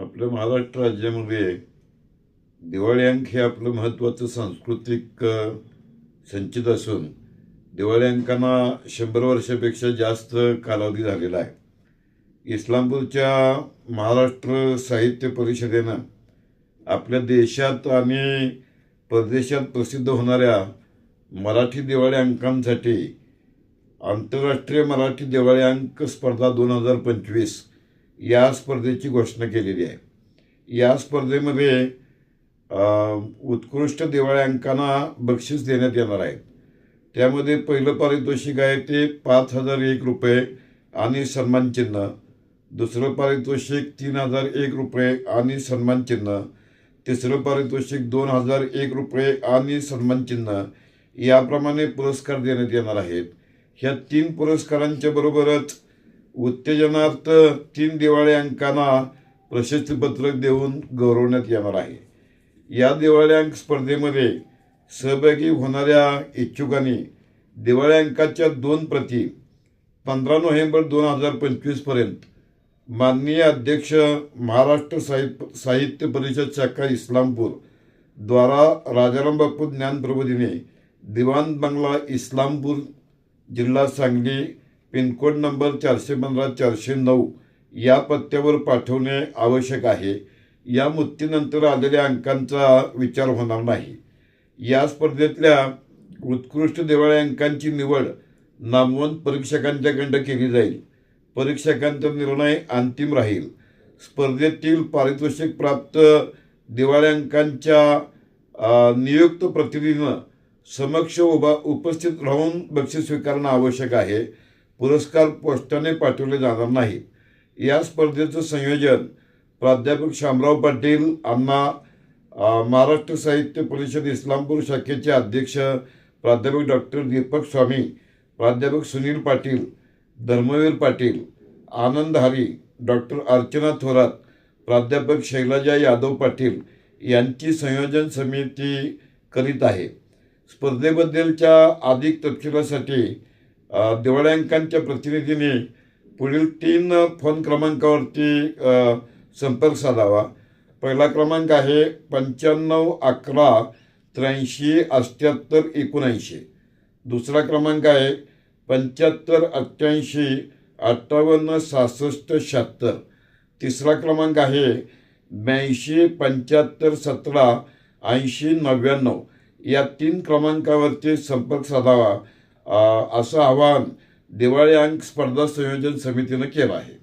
आपल्या महाराष्ट्र राज्यामध्ये दिवाळी अंक हे आपलं महत्त्वाचं सांस्कृतिक संचित असून दिवाळी अंकांना शंभर वर्षापेक्षा जास्त कालावधी झालेला आहे. इस्लामपूरच्या महाराष्ट्र साहित्य परिषदेनं आपल्या देशात आणि परदेशात प्रसिद्ध होणाऱ्या मराठी दिवाळी अंकांसाठी आंतरराष्ट्रीय मराठी दिवाळी अंक स्पर्धा दोन हजार पंचवीस या स्पर्धेची घोषणा केलेली आहे. या स्पर्धेमध्ये उत्कृष्ट दिवाळी अंकांना बक्षीस देण्यात येणार आहे. त्यामध्ये पहिलं पारितोषिक आहे ते पाच हजार एक रुपये आणि सन्मानचिन्ह दुसरं पारितोषिक तीन हजार एक रुपये आणि सन्मानचिन्ह तिसरं पारितोषिक दोन हजार एक रुपये आणि सन्मानचिन्ह याप्रमाणे पुरस्कार देण्यात येणार आहेत. ह्या तीन पुरस्कारांच्या बरोबरच उत्तेजनार्थ तीन दिवाळी अंकांना प्रशस्तीपत्रक देऊन गौरवण्यात येणार आहे. या दिवाळी अंक स्पर्धेमध्ये सहभागी होणाऱ्या इच्छुकांनी दिवाळी अंकाच्या दोन प्रती पंधरा नोव्हेंबर दोन हजार पंचवीसपर्यंत माननीय अध्यक्ष महाराष्ट्र साहित्य साहित्य परिषद शाखा इस्लामपूर द्वारा राजाराम बापू ज्ञान प्रबोधिनी दिवाण बंगला इस्लामपूर जिल्हा सांगली पिनकोड नंबर चारशे पंधरा चारशे नऊ या पत्त्यावर पाठवणे आवश्यक आहे. या मुक्तीनंतर आलेल्या अंकांचा विचार होणार नाही. या स्पर्धेतल्या उत्कृष्ट दिवाळी अंकांची निवड नामवंत परीक्षकांच्याकडं केली जाईल. परीक्षकांचा निर्णय अंतिम राहील. स्पर्धेतील पारितोषिक प्राप्त दिवाळी अंकांच्या नियुक्त प्रतिनिधीनं समक्ष उभा उपस्थित राहून बक्षीस स्वीकारणं आवश्यक आहे. पुरस्कार पोस्टाने पाठवले जाणार नाहीत या स्पर्धेचं संयोजन प्राध्यापक शामराव पाटील अण्णा महाराष्ट्र साहित्य परिषद इस्लामपूर शाखेचे अध्यक्ष प्राध्यापक डॉक्टर दीपक स्वामी प्राध्यापक सुनील पाटील धर्मवीर पाटील आनंद हरी डॉक्टर अर्चना थोरात प्राध्यापक शैलजा यादव पाटील यांची संयोजन समिती करीत आहे. स्पर्धेबद्दलच्या अधिक तपशिलासाठी दिवाळ्यांकांच्या प्रतिनिधीने पुढील तीन फोन क्रमांकावरती संपर्क साधावा. पहिला क्रमांक आहे पंच्याण्णव अकरा त्र्याऐंशी अठ्ठ्याहत्तर एकोणऐंशी. दुसरा क्रमांक आहे पंच्याहत्तर अठ्ठ्याऐंशी अठ्ठावन्न सहासष्ट शहात्तर. तिसरा क्रमांक आहे ब्याऐंशी पंच्याहत्तर सतरा ऐंशी नव्याण्णव. या तीन क्रमांकावरती संपर्क साधावा. असं आवाहन दिवाळी अंक स्पर्धा संयोजन समितीनं केलं आहे.